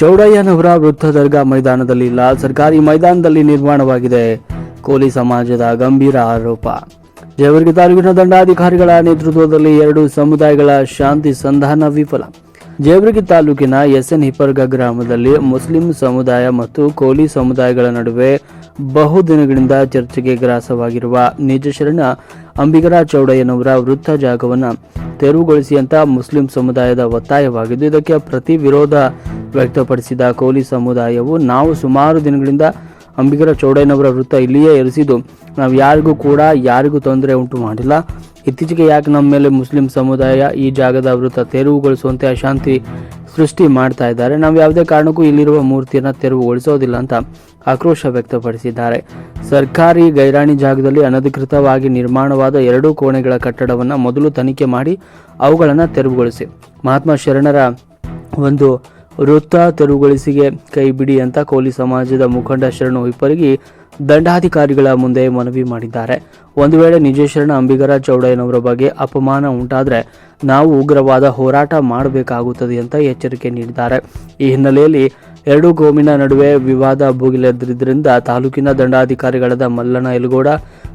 ಚೌಡಯ್ಯನವರ ವೃತ್ತ ದರ್ಗಾ ಮೈದಾನದಲ್ಲಿ ಲಾಲ್ ಸರ್ಕಾರಿ ಮೈದಾನದಲ್ಲಿ ನಿರ್ಮಾಣವಾಗಿದೆ. ಕೋಲಿ ಸಮಾಜದ ಗಂಭೀರ ಆರೋಪ. ಜಯವರ್ಗಿ ತಾಲೂಕಿನ ದಂಡಾಧಿಕಾರಿಗಳ ನೇತೃತ್ವದಲ್ಲಿ ಎರಡು ಸಮುದಾಯಗಳ ಶಾಂತಿ ಸಂಧಾನ ವಿಫಲ. ಜೇವರ್ಗಿ ತಾಲೂಕಿನ ಎಸ್ಎನ್ ಹಿಪರ್ಗ ಗ್ರಾಮದಲ್ಲಿ ಮುಸ್ಲಿಂ ಸಮುದಾಯ ಮತ್ತು ಕೋಲಿ ಸಮುದಾಯಗಳ ನಡುವೆ ಬಹುದಿನಗಳಿಂದ ಚರ್ಚೆಗೆ ಗ್ರಾಸವಾಗಿರುವ ನಿಜ ಶರಣ ಅಂಬಿಗರ ಚೌಡಯ್ಯನವರ ವೃತ್ತ ಜಾಗವನ್ನು ತೆರವುಗೊಳಿಸಿ ಅಂತ ಮುಸ್ಲಿಂ ಸಮುದಾಯದ ಒತ್ತಾಯವಾಗಿದ್ದು, ಇದಕ್ಕೆ ಪ್ರತಿ ವಿರೋಧ ವ್ಯಕ್ತಪಡಿಸಿದ ಕೋಲಿ ಸಮುದಾಯವು ನಾವು ಸುಮಾರು ದಿನಗಳಿಂದ ಅಂಬಿಗರ ಚೌಡಯ್ಯನವರ ವೃತ್ತ ಇಲ್ಲಿಯೇ ಇರಿಸಿದ್ದು ನಾವು ಯಾರಿಗೂ ಕೂಡ ಯಾರಿಗೂ ತೊಂದರೆ ಉಂಟು ಮಾಡಿಲ್ಲ. ಇತ್ತೀಚೆಗೆ ಯಾಕೆ ನಮ್ಮ ಮೇಲೆ ಮುಸ್ಲಿಂ ಸಮುದಾಯ ಈ ಜಾಗದ ವೃತ್ತ ತೆರವುಗೊಳಿಸುವಂತೆ ಅಶಾಂತಿ ಸೃಷ್ಟಿ ಮಾಡ್ತಾ ಇದ್ದಾರೆ, ನಾವು ಯಾವುದೇ ಕಾರಣಕ್ಕೂ ಇಲ್ಲಿರುವ ಮೂರ್ತಿಯನ್ನು ತೆರವುಗೊಳಿಸೋದಿಲ್ಲ ಅಂತ ಆಕ್ರೋಶ ವ್ಯಕ್ತಪಡಿಸಿದ್ದಾರೆ. ಸರ್ಕಾರಿ ಗೈರಾಣಿ ಜಾಗದಲ್ಲಿ ಅನಧಿಕೃತವಾಗಿ ನಿರ್ಮಾಣವಾದ ಎರಡೂ ಕೋಣೆಗಳ ಕಟ್ಟಡವನ್ನು ಮೊದಲು ತನಿಖೆ ಮಾಡಿ ಅವುಗಳನ್ನು ತೆರವುಗೊಳಿಸಿ. ಮಹಾತ್ಮ ಶರಣರ ಒಂದು ವೃತ್ತ ತೆರವುಗೊಳಿಸಿಗೆ ಕೈ ಬಿಡಿ ಅಂತ ಕೋಲಿ ಸಮಾಜದ ಮುಖಂಡ ಶರಣು ಹಿಪ್ಪರಗಿ ದಂಡಾಧಿಕಾರಿಗಳ ಮುಂದೆ ಮನವಿ ಮಾಡಿದ್ದಾರೆ. ಒಂದು ವೇಳೆ ನಿಜ ಶರಣ ಅಂಬಿಗರ ಚೌಡಯ್ಯನವರ ಬಗ್ಗೆ ಅಪಮಾನ ಉಂಟಾದರೆ ನಾವು ಉಗ್ರವಾದ ಹೋರಾಟ ಮಾಡಬೇಕಾಗುತ್ತದೆ ಅಂತ ಎಚ್ಚರಿಕೆ ನೀಡಿದ್ದಾರೆ. ಈ ಹಿನ್ನೆಲೆಯಲ್ಲಿ ಎರಡು ಗೋಮಿನ ನಡುವೆ ವಿವಾದ ಭುಗಿಲೆದ್ರಿದ್ದರಿಂದ ತಾಲೂಕಿನ ದಂಡಾಧಿಕಾರಿಗಳಾದ ಮಲ್ಲಣ್ಣ ಯಲಗೋಡ,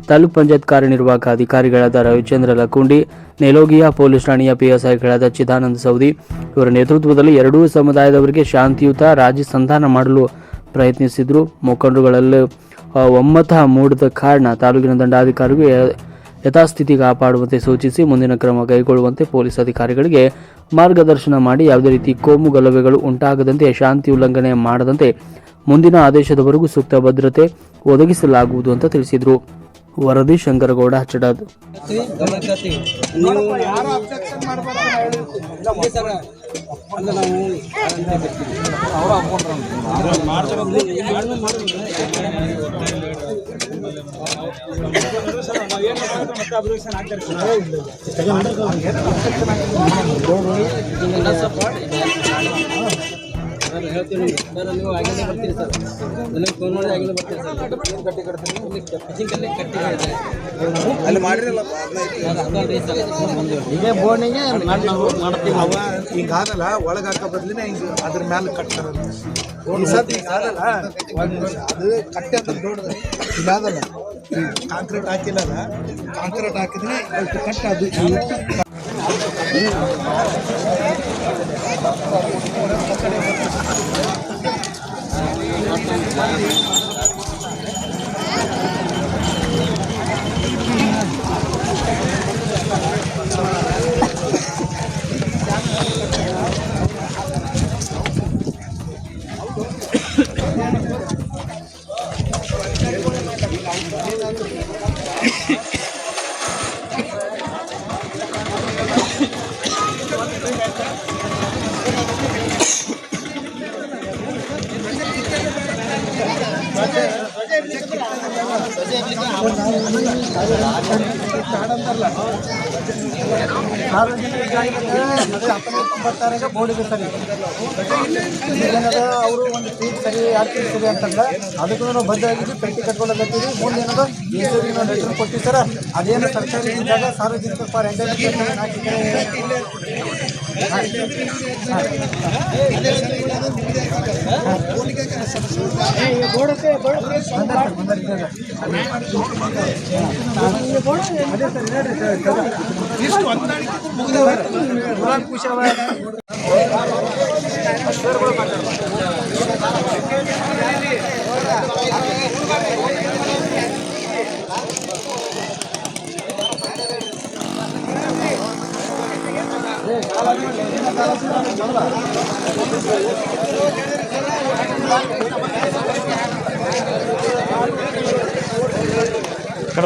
ತಾಲೂಕ್ ಪಂಚಾಯತ್ ಕಾರ್ಯನಿರ್ವಾಹಕ ಅಧಿಕಾರಿಗಳಾದ ರವಿಚಂದ್ರ ಲಕುಂಡಿ, ನೆಲೋಗಿಯಾ ಪೊಲೀಸ್ ಠಾಣೆಯ ಪಿಎಸ್ಐಗಳಾದ ಚಿದಾನಂದ ಸೌದಿ ಇವರ ನೇತೃತ್ವದಲ್ಲಿ ಎರಡೂ ಸಮುದಾಯದವರಿಗೆ ಶಾಂತಿಯುತ ರಾಜಿ ಸಂಧಾನ ಮಾಡಲು ಪ್ರಯತ್ನಿಸಿದ್ರು. ಮುಖಂಡರುಗಳಲ್ಲಿ ಒಮ್ಮತ ಮೂಡಿದ ಕಾರಣ ತಾಲೂಕಿನ ದಂಡಾಧಿಕಾರಿಗೂ ಯಥಾಸ್ಥಿತಿ ಕಾಪಾಡುವಂತೆ ಸೂಚಿಸಿ ಮುಂದಿನ ಕ್ರಮ ಕೈಗೊಳ್ಳುವಂತೆ ಪೊಲೀಸ್ ಅಧಿಕಾರಿಗಳಿಗೆ ಮಾರ್ಗದರ್ಶನ ಮಾಡಿ ಯಾವುದೇ ರೀತಿ ಕೋಮು ಗಲಭೆಗಳು ಉಂಟಾಗದಂತೆ ಶಾಂತಿ ಉಲ್ಲಂಘನೆ ಮಾಡದಂತೆ ಮುಂದಿನ ಆದೇಶದವರೆಗೂ ಸೂಕ್ತ ಭದ್ರತೆ ಒದಗಿಸಲಾಗುವುದು ಅಂತ ತಿಳಿಸಿದರು. ವರದಿ ಶಂಕರಗೌಡ, ಹಚ್ಚಡಾದ. ಯಾರು ಅಬ್ಜೆಕ್ಷನ್ ಮಾಡಬಾರ್ದು ಸರ್ ಅಲ್ಲ ನಾವು ಸರ್ ಹೇಳ್ತೀನಿ. ಸರ್ ನೀವು ಆಗಿಂದ ಬರ್ತೀರಿ ಸರ್. ನನಗೆ ಫೋನ್ ಮಾಡಿ ಆಗಿಂದ ಬರ್ತೀರಿ ಸರ್. ಕಟ್ಟಿ ಕಟ್ತೀನಿ ಕಟ್ಟಿ ಕಟ್ಟಿ ಅಲ್ಲಿ ಮಾಡಿರಲ್ಲ ಇದೇ ಬೋರ್ಡಿಗೆ ನಾವು. ಮಾಡ್ತೀವಿ ಅವ ಹಿಂಗಾಗಲ್ಲ ಒಳಗೆ ಹಾಕೋ ಬದ್ಲಿನ ಹಿಂಗೆ ಅದ್ರ ಮೇಲೆ ಕಟ್ತಾರ ಒಂದು ಸತಿ ಒಂದ್ ನಿಮಿಷ. ಅದು ಕಟ್ಟೆ ಅಂತ ದೊಡ್ಡದು ಇದಾಗಲ್ಲ ಕಾಂಕ್ರೀಟ್ ಹಾಕಿಲ್ಲ ಕಾಂಕ್ರೀಟ್ ಹಾಕಿದ್ರೆ ಕಟ್ಟ ಅದು. ಏನದ ಅವರು ಒಂದು ಸೀಟ್ ಸರಿ ಸೀಟ್ ಸರಿ ಅಂತಂದ್ರೆ ಅದಕ್ಕೂ ನಾವು ಬದ್ಧವಾಗಿದ್ದು ಪೆಟ್ಟಿ ಕಟ್ಕೊಳ್ಳಕತ್ತೀವಿ ಮುಂದೆ ಏನದ ಎಸ್ ನಾವು ಲೆಟರ್ ಕೊಟ್ಟಿವಿ ಸರ್ ಅದೇನು ಸರ್ಕಾರಿ ಇದ್ದಾಗ ಸಾರ್ವಜನಿಕ ಫಾರ್ ಖುಷಿ ఇక్కడ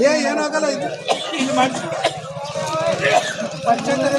ಏ ಏನಾಗಲ್ಲ ಇದು ಇಲ್ಲಿ ಮಾಡಿ ಪಂಚಾಯತ್ನಲ್ಲಿ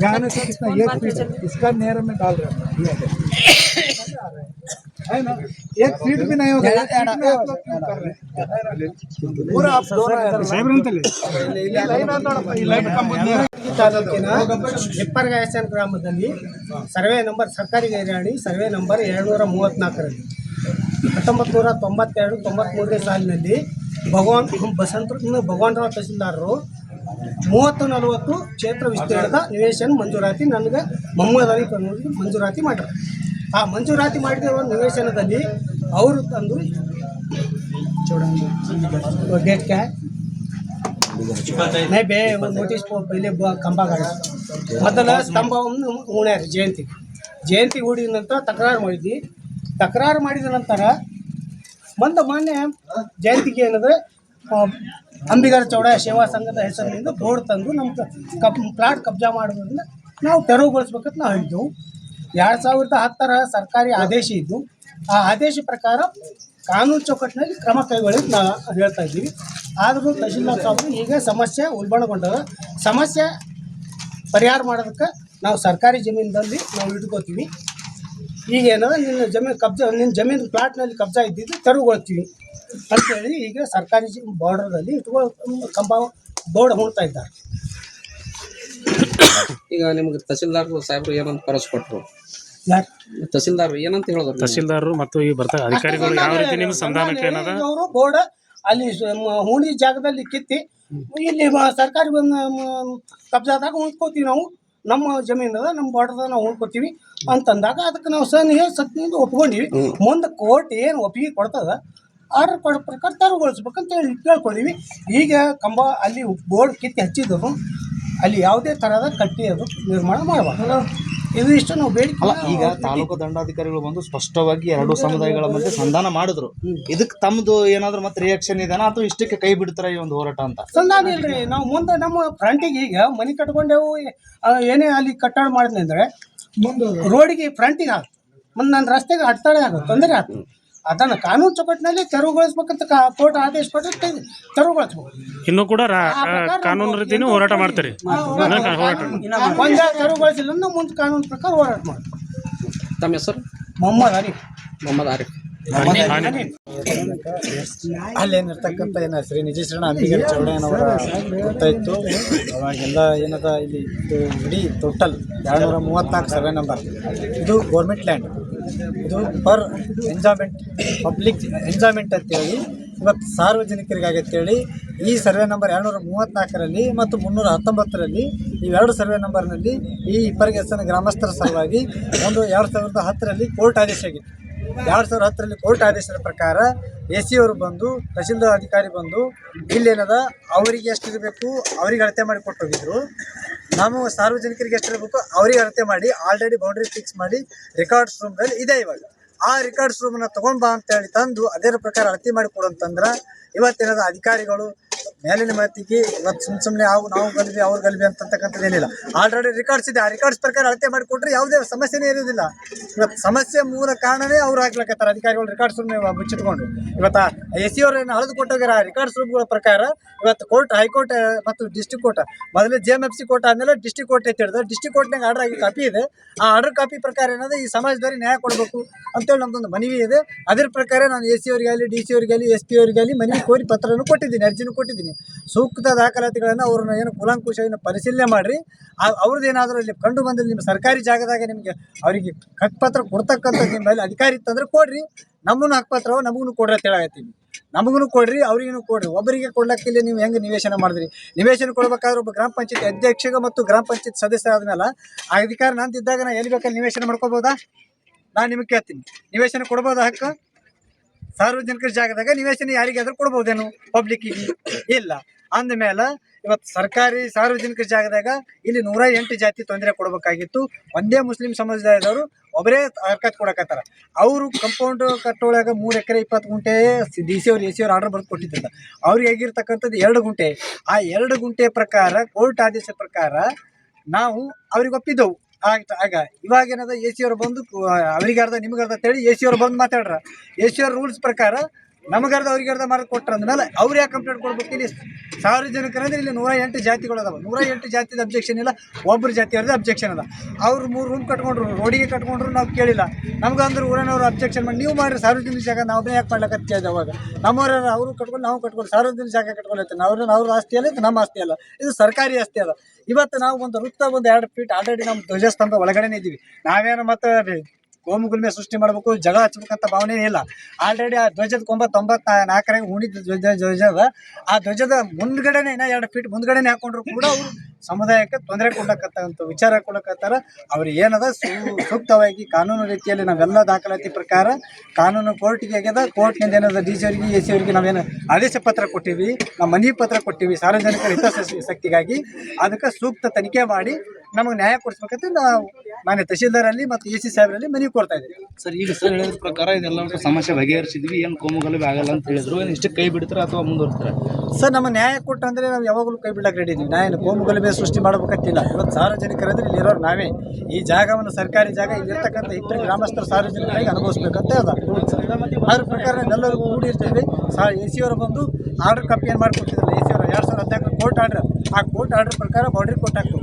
यहाँ से कितना एक फीट इसका नेर में डाल रहे हैं ये देखो। है ना एक फीट भी नहीं होगा एक फीट में आप लोग क्यों कर रहे हैं पूरा आप दोनों ಇಲ್ಲಿ ಲೈನ್ ಆದ್ ನೋಡಪ್ಪ ಈ ಲೈನ್ ಕಂಬದ ತಾಲೂಕಿನ ಹಿಪ್ಪರಗಾಯಸನ್ ಗ್ರಾಮದಲ್ಲಿ ಸರ್ವೆ ನಂಬರ್ ಸರ್ಕಾರಿ ಗೈರಾಣಿ ಸರ್ವೆ ನಂಬರ್ ಏಳ್ನೂರ ಮೂವತ್ತ್ನಾಲ್ಕರಲ್ಲಿ ಹತ್ತೊಂಬತ್ತು ನೂರ ತೊಂಬತ್ತೆರಡು ತೊಂಬತ್ತ್ಮೂರನೇ ಸಾಲಿನಲ್ಲಿ ಭಗವಾನ್ ಬಸಂತ ಭಗವಾನ್ರಾವ್ ತಹಸೀಲ್ದಾರರು ಮೂವತ್ತು ನಲವತ್ತು ಕ್ಷೇತ್ರ ವಿಸ್ತೀರ್ಣದ ನಿವೇಶನ ಮಂಜೂರಾತಿ ನನಗೆ ಮೊಹಮ್ಮದ್ ಅಲಿ ಕನ್ನೂರಿಗೆ ಮಂಜೂರಾತಿ ಮಾಡ್ಯಾರ ಆ ಮಂಜೂರಾತಿ ಮಾಡಿರುವ ನಿವೇಶನದಲ್ಲಿ ಅವರು ತಂದು डेट क्या है नहीं बे वो नोटिस को पहले ब- ಕಂಬ ಗಾಡಿಸಿ ಮೊದಲ ಸ್ತಂಭವನ್ನು ಉಣ್ಯಾರ ಜಯಂತಿ ಜಯಂತಿ ಹೂಡಿದ ನಂತರ ತಕರಾರು ಮಾಡಿದ್ವಿ ತಕರಾರು ಮಾಡಿದ ನಂತರ ಬಂದ ಮೊನ್ನೆ ಜಯಂತಿಗೆ ಏನಂದರೆ ಅಂಬಿಗರ ಚೌಡಾಯ ಸೇವಾ ಸಂಘದ ಹೆಸರಿನಿಂದ ಬೋರ್ಡ್ ತಂದು ನಮ್ಮ ಕಬ್ ಪ್ಲಾಟ್ ಕಬ್ಜಾ ಮಾಡೋದ್ರಿಂದ ನಾವು ತೆರವುಗೊಳಿಸ್ಬೇಕಂತ ನಾವು ಹೇಳಿದ್ದೆವು. ಎರಡು ಸಾವಿರದ ಹತ್ತರ ಸರ್ಕಾರಿ ಆದೇಶ ಇದ್ದು, ಆ ಆದೇಶ ಪ್ರಕಾರ ಕಾನೂನು ಚೌಕಟ್ಟಿನಲ್ಲಿ ಕ್ರಮ ಕೈಗೊಳ್ಳಿ ನಾವು ಹೇಳ್ತಾ ಇದ್ದೀವಿ. ಆದರೂ ತಹಶೀಲ್ದಾರ್ ಸಾಹೇಬರು ಈಗ ಸಮಸ್ಯೆ ಉಲ್ಬಣಗೊಂಡದ ಸಮಸ್ಯೆ ಪರಿಹಾರ ಮಾಡೋದಕ್ಕೆ ನಾವು ಸರ್ಕಾರಿ ಜಮೀನಿನಲ್ಲಿ ನಾವು ಇಟ್ಕೋತೀವಿ. ಈಗ ಏನದ ನಿನ್ನ ಜಮೀನು ಕಬ್ಜಾ ನಿನ್ನ ಜಮೀನು ಪ್ಲಾಟ್ನಲ್ಲಿ ಕಬ್ಜಾ ಇದ್ದಿದ್ದು ತೆರವುಗೊಳ್ತೀವಿ ಅಂತೇಳಿ ಈಗ ಸರ್ಕಾರಿ ಬಾರ್ಡರ್ದಲ್ಲಿ ಇಟ್ಕೊ ಕಂಬ ಬೋರ್ಡ್ ಹೂಡ್ತಾ ಇದ್ದಾರೆ. ಈಗ ನಿಮ್ಗೆ ತಹಸೀಲ್ದಾರ್ ಸಾಹೇಬ್ರು ಏನಂತ ಕರೆಸ್ಕೊಟ್ರು ಕೊಟ್ರು? ಯಾರು? ತಹಸೀಲ್ದಾರ್ ಏನಂತ ಹೇಳಿದ್ರು? ತಹಸೀಲ್ದಾರರು ಮತ್ತು ಈ ಬರ್ತಾರೆ ಅಧಿಕಾರಿಗಳು ಯಾವ ರೀತಿ ನಿಮ್ಮ ಸಂಧಾನಕ್ಕೆ ಏನದ? ಅವರು ಬೋರ್ಡ್ ಅಲ್ಲಿ ಹುಣಿ ಜಾಗದಲ್ಲಿ ಕಿತ್ತಿ ಇಲ್ಲಿ ಸರ್ಕಾರಿ ಕಬ್ಜಾದಾಗ ಉಳ್ಕೋತೀವಿ ನಾವು. ನಮ್ಮ ಜಮೀನದ ನಮ್ಮ ಬಾರ್ಡರ್ದಾಗ ನಾವು ಉಳ್ಕೊತೀವಿ ಅಂತಂದಾಗ ಅದಕ್ಕೆ ನಾವು ಸಹ ಸತ್ನಿಂದ ಒಪ್ಕೊಂಡಿವಿ. ಮುಂದೆ ಕೋರ್ಟ್ ಏನು ಒಪ್ಪಿಗೆ ಕೊಡ್ತದ ಆರ್ಡರ್ ಕೊಡೋ ಪ್ರಕಾರ ತೆರವುಗೊಳಿಸ್ಬೇಕಂತ ಹೇಳಿ ಕೇಳ್ಕೊಂಡಿವಿ. ಈಗ ಕಂಬ ಅಲ್ಲಿ ಬೋರ್ಡ್ ಕಿತ್ತಿ ಹಚ್ಚಿದ್ರು. ಅಲ್ಲಿ ಯಾವುದೇ ಥರದ ಕಟ್ಟಿ ಅದು ನಿರ್ಮಾಣ ಮಾಡಬಾರ್ದು. ಇದು ಇಷ್ಟು ನಾವು ಬೇಡಿಕೆ ಅಲ್ಲ ಈಗ ತಾಲೂಕು ದಂಡಾಧಿಕಾರಿಗಳು ಬಂದು ಸ್ಪಷ್ಟವಾಗಿ ಎರಡು ಸಮುದಾಯಗಳ ಮಧ್ಯೆ ಸಂಧಾನ ಮಾಡಿದ್ರು. ಇದಕ್ಕೆ ತಮ್ಮದು ಏನಾದ್ರು ಮತ್ತೆ ರಿಯಾಕ್ಷನ್ ಇದೆನಾ ಅಥವಾ ಇಷ್ಟಕ್ಕೆ ಕೈ ಬಿಡ್ತಾರ ಈ ಒಂದು ಹೋರಾಟ ಅಂತ? ಸಂಧಾನ ಇಲ್ರಿ. ನಾವು ಮುಂದೆ ನಮ್ಮ ಫ್ರಂಟಿಗೆ ಈಗ ಮನೆ ಕಟ್ಕೊಂಡೆವು ಏನೇ ಅಲ್ಲಿ ಕಟ್ಟಡ ಮಾಡಿದ್ರೆ ಅಂದ್ರೆ ರೋಡಿಗೆ ಫ್ರಂಟಿಗೆ ಹಾಕಿ. ಮುಂದೆ ನನ್ನ ರಸ್ತೆಗೆ ಅಡ್ತಾಳೆ ಆಗುತ್ತೆ ತೊಂದರೆ ಆಗ್ತದೆ ಅದನ್ನು ಕಾನೂನು ಚೌಕಟ್ಟಿನಲ್ಲಿ ತೆರವುಗೊಳಿಸ್ಬೇಕಂತ ಕೋರ್ಟ್ ಆದೇಶ ಕೊಟ್ಟು ತೆರವುಗೊಳಿಸ್ಬೇಕು. ಇನ್ನೂ ಕೂಡ ರಾ- ಆ, ಕಾನೂನು ರೀತಿನೂ ಹೋರಾಟ ಮಾಡ್ತೀರಿ. ಅದನ್ನ ಹೋರಾಟ ಒಂದೇ ತೆರವುಗೊಳಿಸಿಲ್ಲ ನಾವು ಮುಂದೆ ಕಾನೂನು ಪ್ರಕಾರ ಹೋರಾಟ ಮಾಡಿ ತಮ್ಮ ಹೆಸರು? ಮೊಹಮ್ಮದ್ ಅಲಿ ಮೊಹಮ್ಮದ್ ಆರಿಫ್ ಅಲ್ಲೇನಿರ್ತಕ್ಕಂಥ ಏನ ಶ್ರೀ ನಿಜೇಶ್ವರಣ ಅಂಬಿಗರ ಚೌಡಯ್ಯನವರ ಗೊತ್ತಾಯಿತು ಅವಾಗೆಲ್ಲ ಏನದ ಇಲ್ಲಿ ಇದು ಇಡೀ ಟೋಟಲ್ ಎರಡುನೂರ ಮೂವತ್ತ್ನಾಲ್ಕು ಸರ್ವೆ ನಂಬರ್. ಇದು ಗೌರ್ಮೆಂಟ್ ಲ್ಯಾಂಡ್ ಇದು ಫಾರ್ ಎಂಜಾಯ್ಮೆಂಟ್ ಪಬ್ಲಿಕ್ ಎಂಜಾಯ್ಮೆಂಟ್ ಅಂತೇಳಿ ಇವತ್ತು ಸಾರ್ವಜನಿಕರಿಗಾಗತ್ತೇಳಿ ಈ ಸರ್ವೆ ನಂಬರ್ ಎರಡುನೂರ ಮೂವತ್ತ್ನಾಲ್ಕರಲ್ಲಿ ಮತ್ತು ಮುನ್ನೂರ ಹತ್ತೊಂಬತ್ತರಲ್ಲಿ ಇವೆರಡು ಸರ್ವೆ ನಂಬರ್ನಲ್ಲಿ ಈ ಇಪ್ಪರಿಗೆಸನ ಗ್ರಾಮಸ್ಥರ ಸಲುವಾಗಿ ಒಂದು ಎರಡು ಸಾವಿರದ ಹತ್ತರಲ್ಲಿ ಕೋರ್ಟ್ ಆದೇಶ ಆಗಿತ್ತು. ಎರಡು ಸಾವಿರದ ಹತ್ತರಲ್ಲಿ ಕೋರ್ಟ್ ಆದೇಶದ ಪ್ರಕಾರ ಎ ಸಿ ಅವರು ಬಂದು, ತಹಶೀಲ್ದಾರ್ ಅಧಿಕಾರಿ ಬಂದು ಇಲ್ಲೇನದ ಅವರಿಗೆ ಎಷ್ಟು ಇರಬೇಕು ಅವ್ರಿಗೆ ಅಳತೆ ಮಾಡಿ ಕೊಟ್ಟೋಗಿದ್ರು. ನಾವು ಸಾರ್ವಜನಿಕರಿಗೆ ಎಷ್ಟು ಇರಬೇಕು ಅವರಿಗೆ ಅಳತೆ ಮಾಡಿ ಆಲ್ರೆಡಿ ಬೌಂಡ್ರಿ ಫಿಕ್ಸ್ ಮಾಡಿ ರೆಕಾರ್ಡ್ಸ್ ರೂಮ್ದಲ್ಲಿ ಇದೆ ಇವಾಗ. ಆ ರೆಕಾರ್ಡ್ಸ್ ರೂಮನ್ನ ತಗೊಂಡ್ ಬಾ ಅಂತ ಹೇಳಿ ತಂದು, ಅದೇ ಪ್ರಕಾರ ಅಳತೆ ಮಾಡಿ ಕೊಡು ಅಂತಂದ್ರೆ ಇವತ್ತೇನದ ಅಧಿಕಾರಿಗಳು ಮೇಲಿನ ಮಾತಿಗೆ ಇವತ್ತು ಸುಮ್ ಸುಮ್ಮನೆ ಅವು ನಾವು ಗಲ್ವಿ ಅವ್ರು ಗಲ್ವಿ ಅಂತಕ್ಕಂಥದ್ದು ಏನಿಲ್ಲ. ಆಲ್ರೆಡಿ ರೆಕಾರ್ಡ್ಸ್ ಇದೆ. ಆ ರೆಕಾರ್ಡ್ಸ್ ಪ್ರಕಾರ ಅಳತೆ ಮಾಡಿಕೊಟ್ರೆ ಯಾವುದೇ ಸಮಸ್ಯೆನೇ ಇರೋದಿಲ್ಲ ಇವತ್ತು ಸಮಸ್ಯೆ ಮೂಲ ಕಾರಣನೇ ಅವ್ರು ಹಾಕ್ಲಕತ್ತಾರ. ಅಧಿಕಾರಿಗಳು ರೆಕಾರ್ಡ್ಸ್ ಮುಚ್ಚಿಟ್ಕೊಂಡು. ಇವತ್ತು ಎ ಸಿ ಅವ್ರು ಏನು ಅಳದು ಕೊಟ್ಟೋಗ್ಯಾರ? ಆ ರೆಕಾರ್ಡ್ಸ್ ರೂಮ್ಗಳ ಪ್ರಕಾರ ಇವತ್ತು ಕೋರ್ಟ್ ಹೈಕೋರ್ಟ್ ಮತ್ತು ಡಿಸ್ಟಿಕ್ ಕೋರ್ಟ್ ಮೊದಲೇ J M F C court ಆದಮೇಲೆ ಡಿಸ್ಟಿಕ್ ಕೋರ್ಟ್ ಅಂತ ಹೇಳಿದ್ರೆ ಡಿಸ್ಟಿಕ್ ಕೋರ್ಟ್ನಾಗ ಆರ್ಡರ್ ಆಗಿ ಕಾಪಿ ಇದೆ. ಆ ಆರ್ಡರ್ ಕಾಪಿ ಪ್ರಕಾರ ಏನಾದ್ರೆ ಈ ಸಮಾಜದವ್ರಿಗೆ ನ್ಯಾಯ ಕೊಡಬೇಕು ಅಂತೇಳಿ ನಮ್ದೊಂದು ಮನವಿ ಇದೆ. ಅದ್ರ ಪ್ರಕಾರ ನಾನು ಎ ಸಿ ಅವರಿಗಾಗಲಿ ಡಿ ಸಿ ಅವರಿಗಾಗಲಿ ಎಸ್ ಪಿ ಅವರಿಗಾಗಲಿ ಮನವಿ ಕೋರಿ ಪತ್ರನೂ ಕೊಟ್ಟಿದ್ದೀನಿ. ಅರ್ಜಿನೂ ಕೊಟ್ಟಿದ್ದೀನಿ. ಸೂಕ್ತ ದಾಖಲಾತಿಗಳನ್ನು ಅವ್ರನ್ನ ಏನು ಕೂಲಂಕುಷವನ್ನು ಪರಿಶೀಲನೆ ಮಾಡಿರಿ. ಅವ್ರದ್ದು ಏನಾದರೂ ಇಲ್ಲಿ ಕಂಡು ಬಂದಲ್ಲಿ ನಿಮ್ಮ ಸರ್ಕಾರಿ ಜಾಗದಾಗ ನಿಮಗೆ ಅವರಿಗೆ ಹಕ್ಕುಪತ್ರ ಕೊಡ್ತಕ್ಕಂಥ ನಿಮ್ಮಲ್ಲಿ ಮೇಲೆ ಅಧಿಕಾರಿ ಇತ್ತಂದ್ರೆ ಕೊಡ್ರಿ. ನಮ್ಮನ್ನು ಹಕ್ಕುಪತ್ರ ನಮಗೂ ಕೊಡ್ರಿ ಅಂತ ಹೇಳಾಗತ್ತೀನಿ ನಮಗೂ ಕೊಡ್ರಿ ಅವ್ರಿಗೂ ಕೊಡ್ರಿ. ಒಬ್ಬರಿಗೆ ಕೊಡ್ಲಕ್ಕಿಲ್ಲ ನೀವು ಹೆಂಗೆ ನಿವೇಶನ ಮಾಡಿದ್ರಿ? ನಿವೇಶನ ಕೊಡ್ಬೇಕಾದ್ರೆ ಒಬ್ಬ ಗ್ರಾಮ ಪಂಚಾಯತ್ ಅಧ್ಯಕ್ಷಗ ಮತ್ತು ಗ್ರಾಮ ಪಂಚಾಯತ್ ಸದಸ್ಯ ಆದ್ಮೇಲೆ ಆ ಅಧಿಕಾರ ನಂದಿದ್ದಾಗ ನಾ ಎಲ್ಲಿ ಬೇಕಾದ್ರೆ ನಿವೇಶನ ಮಾಡ್ಕೋಬೋದಾ? ನಾನು ನಿಮಗೆ ಕೇಳ್ತೀನಿ. ನಿವೇಶನ ಕೊಡ್ಬೋದಾ ಹಕ್ಕು? ಸಾರ್ವಜನಿಕರ ಜಾಗದಾಗ ನಿವೇಶನ ಯಾರಿಗಾದ್ರೂ ಕೊಡ್ಬೋದೇನು ಪಬ್ಲಿಕ್ಕಿಗೆ? ಇಲ್ಲ. ಅಂದಮೇಲೆ ಇವತ್ತು ಸರ್ಕಾರಿ ಸಾರ್ವಜನಿಕ ಜಾಗದಾಗ ಇಲ್ಲಿ ನೂರ ಎಂಟು ಜಾತಿ ತೊಂದರೆ ಕೊಡಬೇಕಾಗಿತ್ತು. ಒಂದೇ ಮುಸ್ಲಿಂ ಸಮುದಾಯದವರು ಒಬ್ಬರೇ ಹರ್ಕತ್ ಕೊಡಕತ್ತಾರ. ಅವರು ಕಂಪೌಂಡ್ ಕಟ್ಟೊಳಗ ಮೂರು ಎಕರೆ ಇಪ್ಪತ್ತು ಗುಂಟೆ ಡಿ ಸಿ ಅವ್ರು ಎ ಸಿ ಅವ್ರು ಆರ್ಡರ್ ಬರೆದು ಕೊಟ್ಟಿದ್ದ ಅವ್ರಿಗೆ ಆಗಿರ್ತಕ್ಕಂಥದ್ದು ಎರಡು ಗುಂಟೆ. ಆ ಎರಡು ಗುಂಟೆ ಪ್ರಕಾರ ಕೋರ್ಟ್ ಆದೇಶ ಪ್ರಕಾರ ನಾವು ಅವ್ರಿಗೆ ಒಪ್ಪಿದ್ದೆವು. ಆಯ್ತು, ಆಗ ಇವಾಗ ಏನದ ಎ ಸಿ ಅವ್ರು ಬಂದು ಅವ್ರಿಗಾರ್ದ, ನಿಮಗಾರ್ದ ಅಂತೇಳಿ ಎ ಸಿ ಅವ್ರು ಬಂದು ಮಾತಾಡ್ರ. ಎ ಸಿ ಅವ್ರ ರೂಲ್ಸ್ ಪ್ರಕಾರ ನಮಗಾರ್ದ ಅರ್ಧ ಮಾರ್ಕ್ ಕೊಟ್ಟರೆ ಅಂದಮೇಲೆ ಅವ್ರು ಯಾಕೆ ಕಂಪ್ಲೇಂಟ್ ಕೊಡ್ಬೇಕು? ಇಲ್ಲಿ ಸಾರ್ವಜನಿಕರಂದ್ರೆ ಇಲ್ಲಿ ನೂರ ಎಂಟು ಜಾತಿಗಳು ಅದಾವ. ನೂರ ಎಂಟು ಜಾತಿದ ಅಬ್ಜೆಕ್ಷನ್ ಇಲ್ಲ ಒಬ್ಬರು ಜಾತಿಯವ್ರದ್ದು ಅಬ್ಜೆಕ್ಷನ್ ಅದ. ಅವ್ರು ಮೂರು ರೂಮ್ ಕಟ್ಕೊಂಡ್ರು, ರೋಡಿಗೆ ಕಟ್ಕೊಂಡ್ರು, ನಾವು ಕೇಳಿಲ್ಲ. ನಮ್ಗೆ ಅಂದ್ರೆ ಊರನವ್ರು ಅಬ್ಜೆಕ್ಷನ್ ಮಾಡಿ, ನೀವು ಮಾಡಿರಿ ಸಾರ್ವಜನಿಕ ಜಾಗ ನಾವು ಯಾಕೆ ಮಾಡ್ಲಿಕ್ಕೆ ಅವಾಗ? ನಮ್ಮವ್ರ ಅವರು ಕಟ್ಕೊಂಡು ನಾವು ಕಟ್ಕೊಂಡು, ಸಾರ್ವಜನಿಕ ಜಾಗ ಕಟ್ಕೊಳ್ಳೈತೆ ಅವ್ರ ಅವ್ರ ಆಸ್ತಿ ಅಲ್ಲ, ಇದು ನಮ್ಮ ಆಸ್ತಿ ಅಲ್ಲ. ಇದು ಸರ್ಕಾರಿ ಆಸ್ತಿ ಅಲ್ಲ ಇವತ್ತು ನಾವು ಒಂದು ವೃತ್ತ ಒಂದು ಎರಡು ಫೀಟ್ ಆಲ್ರೆಡಿ ನಮ್ಮ ಧ್ವಜಸ್ತಂಭ ಒಳಗಡೆನೇ ಇದ್ದೀವಿ. ನಾವೇನು ಮತ್ತೆ ಕೋಮುಗುಲ್ಮೆ ಸೃಷ್ಟಿ ಮಾಡಬೇಕು, ಜಗ ಹಚ್ಬೇಕಂತ ಭಾವನೆ ಇಲ್ಲ ಆಲ್ರೆಡಿ ಆ ಧ್ವಜದ ಕೊಂಬ ತೊಂಬತ್ತ ನಾಲ್ಕರಾಗ ಉಣಿದ ಧ್ವಜ ಧ್ವಜ ಆ ಧ್ವಜದ ಮುಂದ್ಗಡೆನೆ ಇನ್ನ ಎರಡು ಫೀಟ್ ಮುಂದ್ಗಡೆನೆ ಹಾಕೊಂಡ್ರು ಕೂಡ ಅವರು ಸಮುದಾಯಕ್ಕೆ ತೊಂದರೆ ಕೊಡಕತ್ತಂತ ವಿಚಾರ ಕೊಡಕತ್ತಾರ ಅವ್ರಿಗೆ ಏನದ ಸೂಕ್ತವಾಗಿ ಕಾನೂನು ರೀತಿಯಲ್ಲಿ ನಾವೆಲ್ಲ ದಾಖಲಾತಿ ಪ್ರಕಾರ ಕಾನೂನು ಕೋರ್ಟ್ಗೆ ಆಗ್ಯದ. ಕೋರ್ಟ್ನಿಂದ ಏನದ ಡಿ ಸಿ ಅವರಿಗೆ ಎ ಸಿ ಅವರಿಗೆ ನಾವೇನು ಆದೇಶ ಪತ್ರ ಕೊಟ್ಟಿವಿ ನಮ್ಮ ಮನವಿ ಪತ್ರ ಕೊಟ್ಟಿವಿ ಸಾರ್ವಜನಿಕರ ಹಿತಾಸಕ್ತಿಗಾಗಿ. ಅದಕ್ಕೆ ಸೂಕ್ತ ತನಿಖೆ ಮಾಡಿ ನಮಗೆ ನ್ಯಾಯ ಕೊಡಿಸ್ಬೇಕಂತ ನಾವು ಮಾನ್ಯ ತಹಶೀಲ್ದಾರಲ್ಲಿ ಮತ್ತು ಎ ಸಿ ಸಾಹೇಬರಲ್ಲಿ ಮನವಿ ಕೊಡ್ತಾ ಇದ್ದೀವಿ. ಸರ್ ಈಗ ಸರ್ ಹೇಳಿದ ಪ್ರಕಾರ ಇದೆಲ್ಲ ಸಮಸ್ಯೆ ಬಗೆಹರಿಸಿದ್ವಿ. ಏನು ಕೋಮುಗಲಭೆ ಆಗಲ್ಲ ಅಂತ ಹೇಳಿದ್ರು. ಏನು ಇಷ್ಟು ಕೈ ಬಿಡ್ತಾರೆ ಅಥವಾ ಮುಂದುವರ್ತಾರೆ? ಸರ್ ನಮ್ಮ ನ್ಯಾಯ ಕೊಟ್ಟು ಅಂದರೆ ನಾವು ಯಾವಾಗಲೂ ಕೈ ಬಿಡಕ್ಕೆ ರೆಡಿ ಇದ್ದೀವಿ ನಾ ಏನು ಕೋಮು ಗಲಭೆ ಸೃಷ್ಟಿ ಮಾಡಬೇಕಂತಿಲ್ಲ. ಇವತ್ತು ಸಾರ್ವಜನಿಕರಂದ್ರೆ ಇಲ್ಲಿರೋರು ನಾವೇ. ಈ ಜಾಗವನ್ನು ಸರ್ಕಾರಿ ಜಾಗ ಇಲ್ಲಿರ್ತಕ್ಕಂಥ ಇಬ್ಬರು ಗ್ರಾಮಸ್ಥರು ಸಾರ್ವಜನಿಕರಿಗೆ ಅನುಭವಿಸ್ಬೇಕಂತ ಅದ. ಅದ್ರ ಪ್ರಕಾರ ಎಲ್ಲರಿಗೂ ಕೂಡಿರ್ತೀವಿ ಸಾ ಎ ಸಿ ಅವರು ಬಂದು ಆರ್ಡರ್ ಕಾಪಿ ಏನು ಮಾಡಿಕೊಟ್ಟಿದ್ರಲ್ಲ ಎ ಸಿ ಅವರು ಎರಡು ಸಾವಿರದ ಹದಿನಾಲ್ಕು ಕೋರ್ಟ್ ಆರ್ಡರ್ ಆ ಕೋರ್ಟ್ ಆರ್ಡರ್ ಪ್ರಕಾರ ಬಾರ್ಡ್ರಿ ಕೊಟ್ಟಾಕ್ತು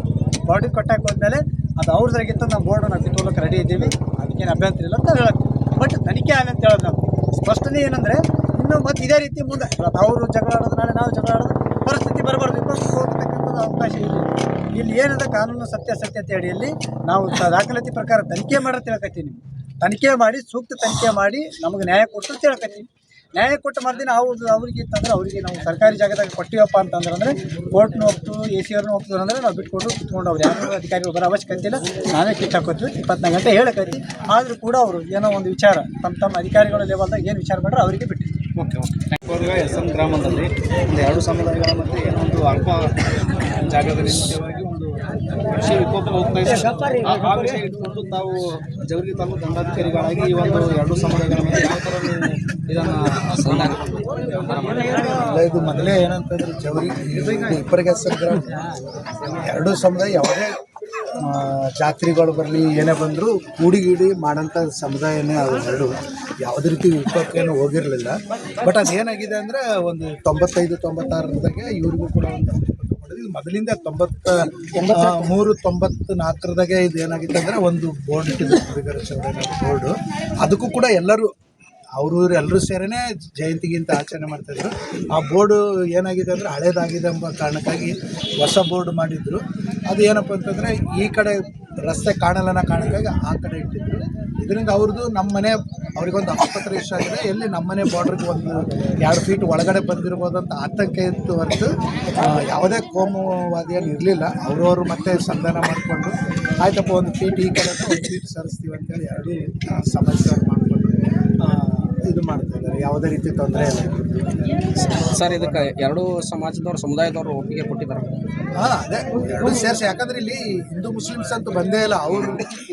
ಬಾರ್ಡ್ರಿ ಕೊಟ್ಟಾಕ ಹೋದ್ಮೇಲೆ ಅದು ಅವ್ರದ್ರಾಗಿತ್ತು, ನಾವು ಬೋರ್ಡ್ ನಾವು ಕಿತ್ಕೊಳ್ಳೋಕೆ ರೆಡಿ ಇದ್ದೀವಿ. ಅದಕ್ಕೇನು ಅಭ್ಯಂತರ ಇಲ್ಲ ಅಂತ ಹೇಳಕ್ಕೆ ಬಟ್ ತನಿಖೆ ಅಂತ ಹೇಳೋದು ನಾವು. ಸ್ಪಷ್ಟನೆ ಏನಂದರೆ, ಇನ್ನು ಮತ್ತೆ ಇದೇ ರೀತಿ ಮುಂದೆ ಅವರು ಜಗಳ ಆಡೋದು, ನಾಳೆ ನಾವು ಜಗಳ ಆಡೋದು, ಪರಿಸ್ಥಿತಿ ಬರಬಾರ್ದು. ಇಬ್ಬರು ಹೋಗ್ತಕ್ಕಂಥದ್ದು ಅವಕಾಶ ಇಲ್ಲ. ಇಲ್ಲಿ ಏನದ ಕಾನೂನು ಸತ್ಯ ಅಡಿಯಲ್ಲಿ ನಾವು ದಾಖಲಾತಿ ಪ್ರಕಾರ ತನಿಖೆ ಮಾಡೋದು ತಿಳ್ಕೊತೀವಿ ತನಿಖೆ ಮಾಡಿ, ಸೂಕ್ತ ತನಿಖೆ ಮಾಡಿ, ನಮಗೆ ನ್ಯಾಯ ಕೊಟ್ಟು ತಿಳ್ಕೊತೀವಿ ನ್ಯಾಯ ಕೊಟ್ಟು ಮರ್ದಿನ ಅವ್ರದ್ದು ಅವ್ರಿಗೆ ಇತ್ತಂದ್ರೆ ಅವರಿಗೆ ನಾವು ಸರ್ಕಾರಿ ಜಾಗದಾಗ ಕೊಟ್ಟಿವಪ್ಪ ಅಂತಂದ್ರೆ ಅಂದರೆ ಕೋರ್ಟ್ನು ಹೋಗ್ತು ಎ ಸಿ ಅವ್ರನ್ನ ಹೋಗ್ತು ಅಂದ್ರೆ ನಾವು ಬಿಟ್ಕೊಂಡು ಕುತ್ಕೊಂಡು ಅವ್ರು ಯಾರು ಅಧಿಕಾರಿಗಳು ಬರೋ ಅವಶ್ಯಕತೆ ಇಲ್ಲ. ನಾವೇ ಕಿಟ್ ಹಾಕೋತೀವಿ. ಇಪ್ಪತ್ನಾಲ್ಕು ಗಂಟೆ ಹೇಳಕೈತಿ ಆದರೂ ಕೂಡ ಅವರು ಏನೋ ಒಂದು ವಿಚಾರ, ತಮ್ಮ ತಮ್ಮ ಅಧಿಕಾರಿಗಳ ಲೆವೆಲ್ದಾಗ ಏನು ವಿಚಾರ ಮಾಡ್ರೆ ಅವರಿಗೆ ಬಿಟ್ಟು ಓಕೆ ಓಕೆ. ಎಸ್ ಎಂ ಗ್ರಾಮದಲ್ಲಿ, ಒಂದು ಎರಡು ಸಮುದಾಯಗಳ ಮಧ್ಯೆ ಏನೋ ಒಂದು ಅಲ್ಪ ಜಾಗದಲ್ಲಿ ಕೃಷಿ ವಿಕೋಪ ಹೋಗ್ತಾ ಇದೆ. ಆ ವಿಷಯ ಇಟ್ಕೊಂಡು ತಾವು ದಂಡಾಧಿಕಾರಿಗಳಾಗಿ ಈ ಒಂದು ಎರಡು ಸಮುದಾಯಗಳ ಮಧ್ಯೆ ಯಾವ ಥರ ಇದನ್ನು ಇದು ಮೊದಲೇ ಏನಂತಂದ್ರೆ ಜವರಿ ಇಬ್ಬರಿಗೆ ಗ್ರಾಮ ಎರಡು ಸಮುದಾಯ ಯಾವುದೇ ಜಾತ್ರೆಗಳು ಬರಲಿ, ಏನೇ ಬಂದರೂ ಕೂಡಿಗೀಡಿ ಮಾಡೋಂಥ ಸಮುದಾಯನೇ ಎರಡು. ಯಾವುದೇ ರೀತಿ ಉಪಕ್ಕೇನು ಹೋಗಿರಲಿಲ್ಲ. ಬಟ್ ಅದೇನಾಗಿದೆ ಅಂದರೆ ಒಂದು ತೊಂಬತ್ತೈದು ತೊಂಬತ್ತಾರರದಾಗೆ ಇವ್ರಿಗೂ ಕೂಡ ಒಂದು ಇದು ಮೊದಲಿಂದ ತೊಂಬತ್ತ ಮೂರು ತೊಂಬತ್ತು ನಾಲ್ಕರದಾಗೆ ಇದು ಏನಾಗಿತ್ತು ಒಂದು ಬೋರ್ಡ್ ಇಟ್ಟಿದ್ದು ಬೋರ್ಡು. ಅದಕ್ಕೂ ಕೂಡ ಎಲ್ಲರೂ ಅವರು ಎಲ್ಲರೂ ಸೇರೇ ಜಯಂತಿಗಿಂತ ಆಚರಣೆ ಮಾಡ್ತಾಯಿದ್ರು ಆ ಬೋರ್ಡು ಏನಾಗಿದೆ ಅಂದರೆ ಹಳೇದಾಗಿದೆ ಎಂಬ ಕಾರಣಕ್ಕಾಗಿ ಹೊಸ ಬೋರ್ಡ್ ಮಾಡಿದ್ರು. ಅದು ಏನಪ್ಪ ಅಂತಂದರೆ ಈ ಕಡೆ ರಸ್ತೆ ಕಾಣಲ್ಲನ ಕಾರಣಕ್ಕಾಗಿ ಆ ಕಡೆ ಇಟ್ಟಿದ್ರು. ಇದರಿಂದ ಅವ್ರದ್ದು ನಮ್ಮ ಮನೆ ಅವ್ರಿಗೊಂದು ಆಸ್ಪತ್ರೆ ಇಷ್ಟ ಆಗಿದೆ. ಎಲ್ಲಿ ನಮ್ಮ ಮನೆ ಬಾರ್ಡ್ರಿಗೆ ಒಂದು ಎರಡು ಫೀಟ್ ಒಳಗಡೆ ಬಂದಿರ್ಬೋದಂತ ಆತಂಕ ಇತ್ತು ಹೊರತು ಯಾವುದೇ ಕೋಮುವಾದಿಯನ್ನು ಇರಲಿಲ್ಲ. ಅವರವರು ಮತ್ತೆ ಸಂಧಾನ ಮಾಡಿಕೊಂಡು, ಆಯ್ತಪ್ಪ, ಒಂದು ಫೀಟ್ ಈ ಕಡೆ ಒಂದು ಫೀಟ್ ಸರಿಸ್ತೀವಿ ಅಂತೇಳಿ ಎರಡೂ ಸಮಸ್ಯೆ ಮಾಡಿಕೊಂಡು ಇದು ಮಾಡ್ತಾ ಇದ್ದಾರೆ? ಯಾವುದೇ ರೀತಿ ತೊಂದರೆ ಇಲ್ಲ. ಸರ್ ಇದಕ್ಕೆ ಎರಡು ಸಮಾಜದವ್ರು ಸಮುದಾಯದವರು ಒಪ್ಪಿಗೆ ಕೊಟ್ಟಿದ್ದಾರೆ. ಹಾಂ ಅದೇ. ಎರಡು ಸೇರಿಸಿ. ಯಾಕಂದ್ರೆ ಇಲ್ಲಿ ಹಿಂದೂ ಮುಸ್ಲಿಮ್ಸ್ ಅಂತ ಬಂದೇ ಇಲ್ಲ. ಅವರು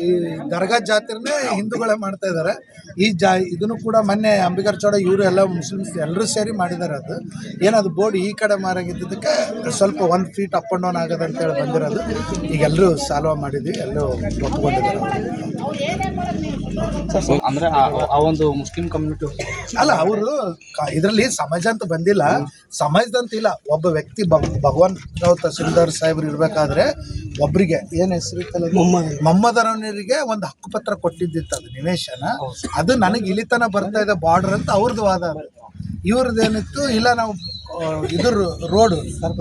ಈ ದರ್ಗಾ ಜಾತ್ರೆನೇ ಹಿಂದೂಗಳೇ ಮಾಡ್ತಾ ಇದ್ದಾರೆ. ಈ ಜಾ ಇದನ್ನು ಕೂಡ ಮೊನ್ನೆ ಅಂಬಿಕರ್ ಚೌಡ ಇವರು ಎಲ್ಲ ಮುಸ್ಲಿಮ್ಸ್ ಎಲ್ಲರೂ ಸೇರಿ ಮಾಡಿದ್ದಾರೆ ಅದು. ಏನದು ಬೋರ್ಡ್ ಈ ಕಡೆ ಮಾರಾಗಿದ್ದಕ್ಕೆ ಸ್ವಲ್ಪ ಒಂದು ಫೀಟ್ ಅಪ್ ಆ್ಯಂಡ್ ಡೌನ್ ಆಗೋದು ಅಂತೇಳಿ ಬಂದಿರೋದು. ಈಗ ಎಲ್ಲರೂ ಸಾಲ್ವ್ ಮಾಡಿದ್ವಿ ಎಲ್ಲರೂ ಒಪ್ಕೊಂಡಿದ್ದಾರೆ. ಅಂದ್ರೆ ಆ- ಒಂದು ಮುಸ್ಲಿಂ ಕಮ್ಯುನಿಟಿ ಅಲ್ಲ ಅವರು ಇದರಲ್ಲಿ ಸಮಾಜ ಅಂತ ಬಂದಿಲ್ಲ. ಸಮಾಜದಂತ ಇಲ್ಲ ಒಬ್ಬ ವ್ಯಕ್ತಿ ಭಗ್- ಭಗವಾನ್ ರಾವ್ ತಹಸೀಲ್ದಾರ್ ಸಾಹೇಬ್ರು ಇರ್ಬೇಕಾದ್ರೆ ಒಬ್ರಿಗೆ ಏನ್ ಹೆಸರು ಇತ್ತಲ್ಲ ಮೊಹಮ್ಮದರವರಿಗೆ ಒಂದು ಹಕ್ಕುಪತ್ರ ಕೊಟ್ಟಿದ್ದಿತ್ತು ಅದು ನಿವೇಶನ. ಅದು ನನಗೆ ಇಲಿತನ ಬರ್ತಾ ಇದೆ ಬಾರ್ಡರ್ ಅಂತ ಅವ್ರದ್ದು ವಾದ. ಇವ್ರದ್ದು ಏನಿತ್ತು ಇಲ್ಲ ನಾವು ಇದ್ರ ರೋಡ್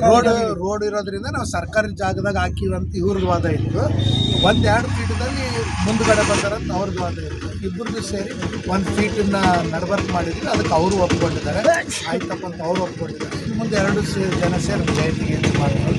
ರೋಡ್ ರೋಡ್ ಇರೋದ್ರಿಂದ ನಾವು ಸರ್ಕಾರಿ ಜಾಗದಾಗ ಹಾಕಿವಿ ಅಂತ ಇವ್ರದ್ದು ವಾದ ಇತ್ತು. ಒಂದು ಎರಡು ಫೀಟ್ದಲ್ಲಿ ಮುಂದ್ಗಡೆ ಬಂದಾರಂತ ಅವ್ರದ್ದು ವಾದ ಇತ್ತು. ಇಬ್ಬರದ್ದು ಸೇರಿ ಒಂದು ಫೀಟನ್ನ ನಡ್ಬರ್ಕ್ ಮಾಡಿದ್ರು ಅದಕ್ಕೆ ಅವರು ಒಪ್ಕೊಂಡಿದ್ದಾರೆ. ಆಯ್ತಪ್ಪ ಅಂತ ಅವ್ರು ಒಪ್ಕೊಂಡಿದ್ದಾರೆ. ಇನ್ನು ಮುಂದೆ ಎರಡು ಜನ ಸೇರಿ ಜಯಂತಿಗೆ ಮಾಡ್ತಾರೆ